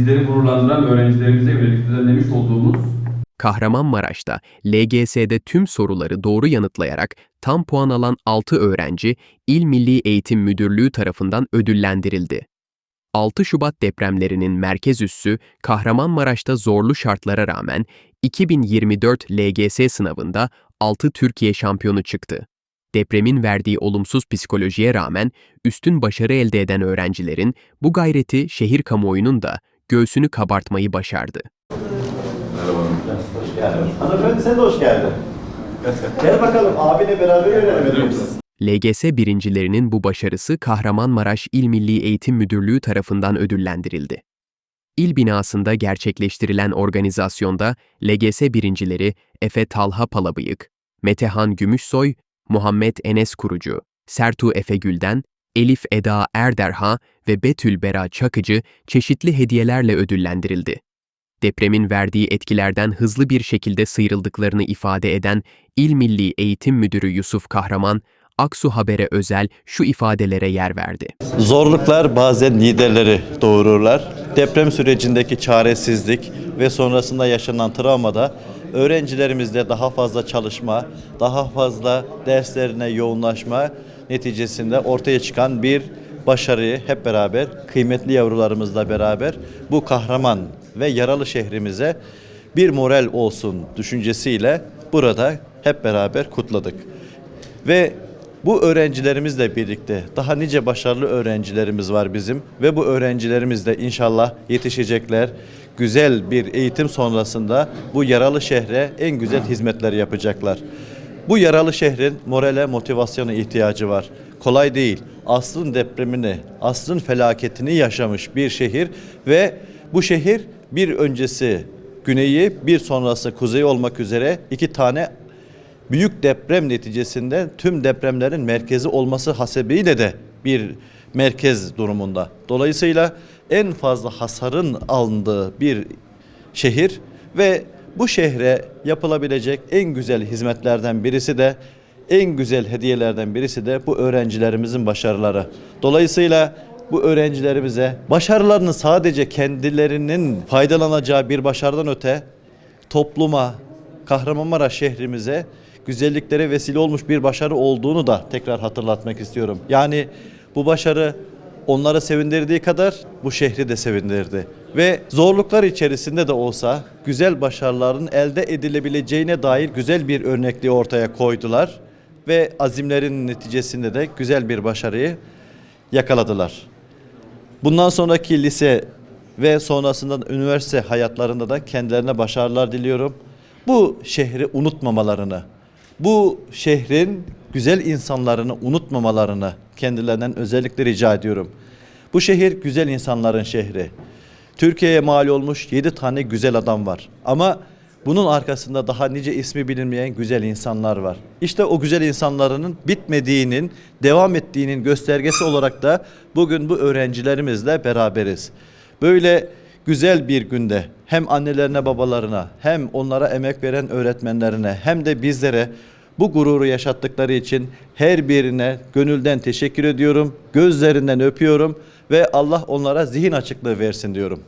bizleri gururlandıran öğrencilerimize yönelik düzenlemiş olduğumuz Kahramanmaraş'ta LGS'de tüm soruları doğru yanıtlayarak tam puan alan 6 öğrenci İl Milli Eğitim Müdürlüğü tarafından ödüllendirildi. 6 Şubat depremlerinin merkez üssü Kahramanmaraş'ta zorlu şartlara rağmen 2024 LGS sınavında 6 Türkiye şampiyonu çıktı. Depremin verdiği olumsuz psikolojiye rağmen üstün başarı elde eden öğrencilerin bu gayreti şehir kamuoyunun da göğsünü kabartmayı başardı. Hoş geldin. Hanımefendi sen de hoş geldin. Gel bakalım abine beraber öğrenelim. LGS birincilerinin bu başarısı Kahramanmaraş İl Milli Eğitim Müdürlüğü tarafından ödüllendirildi. İl binasında gerçekleştirilen organizasyonda LGS birincileri Efe Talha Palabıyık, Metehan Gümüşsoy, Muhammed Enes Kurucu, Sertu Efe Gülden, Elif Eda Erderha ve Betül Bera Çakıcı çeşitli hediyelerle ödüllendirildi. Depremin verdiği etkilerden hızlı bir şekilde sıyrıldıklarını ifade eden İl Milli Eğitim Müdürü Yusuf Kahraman, Aksu Haber'e özel şu ifadelere yer verdi. Zorluklar bazen liderleri doğururlar. Deprem sürecindeki çaresizlik ve sonrasında yaşanan travmada öğrencilerimizde daha fazla çalışma, daha fazla derslerine yoğunlaşma neticesinde ortaya çıkan bir başarıyı hep beraber kıymetli yavrularımızla beraber bu kahraman ve yaralı şehrimize bir moral olsun düşüncesiyle burada hep beraber kutladık. Ve bu öğrencilerimizle birlikte daha nice başarılı öğrencilerimiz var bizim ve bu öğrencilerimiz de inşallah yetişecekler. Güzel bir eğitim sonrasında bu yaralı şehre en güzel hizmetler yapacaklar. Bu yaralı şehrin morale, motivasyona ihtiyacı var. Kolay değil. Aslın depremini, aslın felaketini yaşamış bir şehir ve bu şehir bir öncesi güneyi, bir sonrası kuzeyi olmak üzere iki tane büyük deprem neticesinde tüm depremlerin merkezi olması hasebiyle de bir merkez durumunda. Dolayısıyla en fazla hasarın alındığı bir şehir ve bu şehre yapılabilecek en güzel hizmetlerden birisi de en güzel hediyelerden birisi de bu öğrencilerimizin başarıları. Dolayısıyla bu öğrencilerimize başarılarını sadece kendilerinin faydalanacağı bir başarıdan öte topluma, Kahramanmaraş şehrimize güzelliklere vesile olmuş bir başarı olduğunu da tekrar hatırlatmak istiyorum. Yani bu başarı onları sevindirdiği kadar bu şehri de sevindirdi. Ve zorluklar içerisinde de olsa güzel başarıların elde edilebileceğine dair güzel bir örnekliği ortaya koydular. Ve azimlerin neticesinde de güzel bir başarıyı yakaladılar. Bundan sonraki lise ve sonrasında üniversite hayatlarında da kendilerine başarılar diliyorum. Bu şehri unutmamalarını, bu şehrin güzel insanlarını unutmamalarını kendilerinden özellikle rica ediyorum. Bu şehir güzel insanların şehri. Türkiye'ye mal olmuş 7 tane güzel adam var. Ama bunun arkasında daha nice ismi bilinmeyen güzel insanlar var. İşte o güzel insanların bitmediğinin, devam ettiğinin göstergesi olarak da bugün bu öğrencilerimizle beraberiz. Böyle güzel bir günde hem annelerine babalarına hem onlara emek veren öğretmenlerine hem de bizlere bu gururu yaşattıkları için her birine gönülden teşekkür ediyorum. Gözlerinden öpüyorum ve Allah onlara zihin açıklığı versin diyorum.